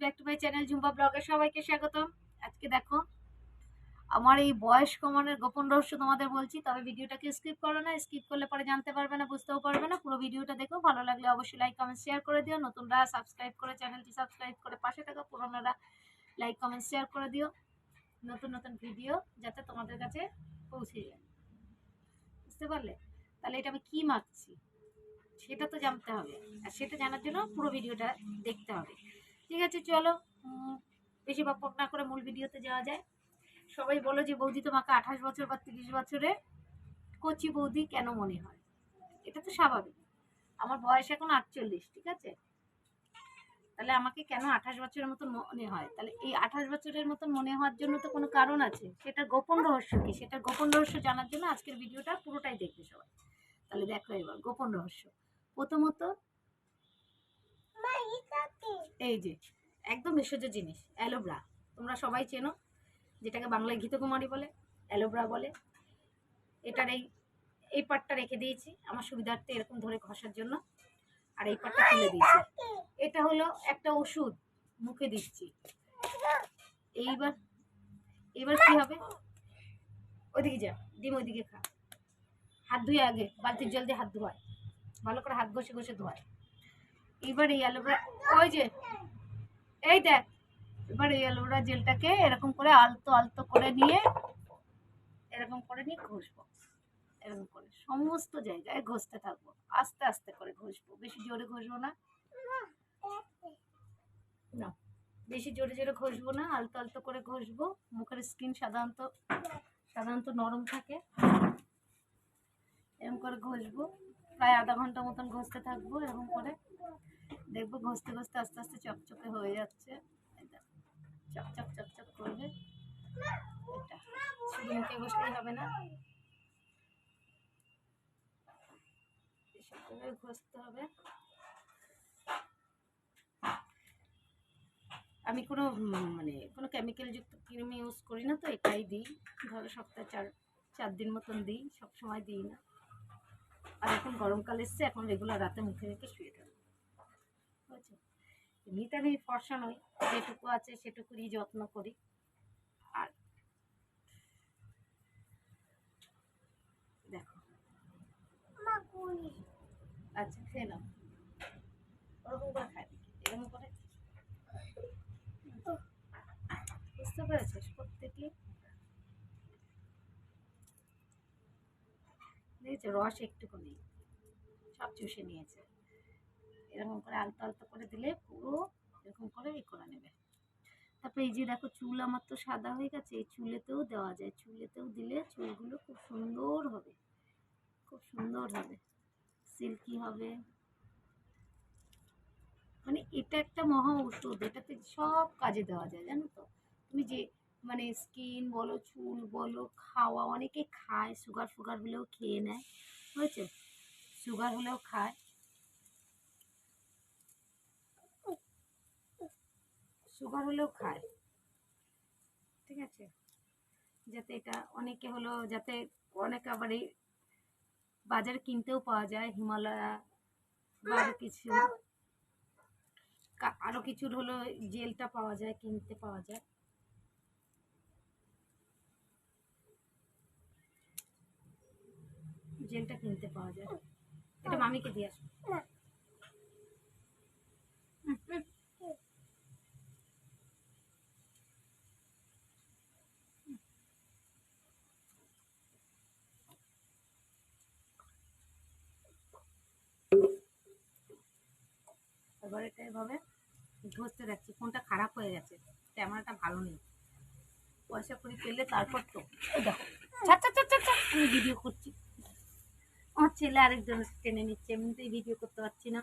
Back to channel সবাইকে আজকে দেখো, আমার এই বয়স কমানোর গোপন রহস্য তোমাদের বলছি, তবে ভিডিওটাকে স্কিপ করো না স্কিপ করলে পরে জানতে পারবে না, বুঝতেও পারবে না। পুরো ভিডিওটা ভালো লাগলে অবশ্যই লাইক কমেন্ট শেয়ার করে দিও। নতুনরা সাবস্ক্রাইব করে চ্যানেলটি সাবস্ক্রাইব করে পাশে থাকো লাইক কমেন্ট শেয়ার করে দিও। নতুন নতুন ভিডিও যাতে তোমাদের কাছে পৌঁছে যায়। বুঝতে পারলে? তাহলে এটা আমি সেটা তো জানতে হবে। আর সেটা জানার জন্য পুরো ভিডিওটা দেখতে হবে। ঠিক আছে, চলো। বেশি বকবক না করে মূল ভিডিওতে যাওয়া যায়। সবাই বলো যে বৌদি তোমাকে আঠাশ বছর বা তিরিশ বছরে কচি বৌদি কেন মনে হয়? এটা তো স্বাভাবিক। আমার বয়স এখন আটচল্লিশ, ঠিক আছে? তাহলে আমাকে কেন আঠাশ বছরের মতন মনে হয়? তাহলে এই আঠাশ বছরের মতন মনে হওয়ার জন্য তো কোনো কারণ আছে। সেটা গোপন রহস্য কি? সেটা গোপন রহস্য জানার জন্য আজকের ভিডিওটা পুরোটাই দেখবে সবাই। তাহলে দেখো এবার, গোপন রহস্য। প্রথমত এই যে একদম ভেষজ জিনিস অ্যালোভেরা। তোমরা সবাই চেনো যেটাকে বাংলায় ঘৃতকুমারী বলে অ্যালোভেরা বলে। এটার এই এই পাটটা রেখে দিয়েছি আমার সুবিধার্থে এরকম ধরে ঘষার জন্য। আর এই পাটটা তুলে দিয়েছি। এটা হলো একটা ওষুধ মুখে দিচ্ছি। এইবার এবার কি হবে? ওইদিকে যা ডিম ওইদিকে খা। হাত ধুয়ে আগে বালতির জল দিয়ে হাত ধোয়ায় ভালো করে হাত ঘষে ঘষে ধোয়ায় এবার ওই যে, এই দেখ, এবার জেলটাকে এরকম করে আলতো আলতো করে নিয়ে, এরকম করে নিয়ে ঘষবো, এরকম করে, সমস্ত জায়গায় ঘষতে থাকব, আস্তে আস্তে করে ঘষবো, বেশি জোরে ঘষবো না। না, বেশি জোরে জোরে ঘষবো না, আলতো আলতো করে ঘষবো, মুখের স্কিন সাধারণত সাধারণত নরম থাকে। এরকম করে ঘষবো, প্রায় আধা ঘণ্টা মতন ঘষতে থাকব, এরকম করে। দেখব ঘষতে ঘষতে আস্তে আস্তে চকচকে হয়ে যাচ্ছে। চকচক চকচক করবে। এটা, শুধু মুখে ঘষলেই হবে না। এসব করে ঘষতে হবে। আমি কোনো মানে কোনো কেমিক্যাল যুক্ত ক্রিম ইউজ করি না তো, এটাই দিই। ধরো সপ্তাহে চার চার দিন মতন দিই, সব সময় দিই না। আর এখন গরমকাল এসছে, এখন রেগুলার রাতে মুখে রেখে শুয়ে থাকব। বুঝেছ এমনিতে আমি ফর্সা নই যেটুকু আছে সেটুকুরই যত্ন করি। আর দেখো। আচ্ছা খেয়ে নাও। ওরকম করে খাই। এরকম করে? বুঝতে পেরেছিস প্রত্যেকে? দেখেছ রস একটুকু নেই। সব চুষে নিয়েছে। এরকম করে আলতো আলতো করে দিলে পুরো এরকম করে ই করে নেবে। তারপরে এই যে দেখো চুল আমার তো সাদা হয়ে গেছে, এই চুলেতেও দেওয়া যায়। চুলেতেও দিলে চুলগুলো খুব সুন্দর হবে। খুব সুন্দর হবে। সিল্কি হবে। মানে এটা একটা মহা ওষুধ এটাতে সব কাজে দেওয়া যায়, জানো তো? তুমি যে মানে স্কিন বলো, চুল বলো, খাওয়া, অনেকে খায়, সুগার ফুগার হলেও খেয়ে নেয় বুঝেছ সুগার হলেও খায়। সুগার হলেও খায়। ঠিক আছে? যাতে এটা অনেকে হলো, যাতে অনেকে আবার এই বাজারে কিনতেও পাওয়া যায়, হিমালয়া বা কিছু। কা- আরও কিছুর হলো জেলটা পাওয়া যায়, কিনতে পাওয়া যায়। জেলটা কিনতে পাওয়া যায়। এটা মামিকে দিয়ে আসো। এটা এভাবে ঘষতে যাচ্ছি, ফোনটা খারাপ হয়ে গেছে, ক্যামেরাটা ভালো নেই পয়সা করে পেলে তারপর তো দেখো। আমি ভিডিও করছি আমার ছেলে আরেকজন টেনে নিচ্ছে, এমনিতেই ভিডিও করতে পারছি না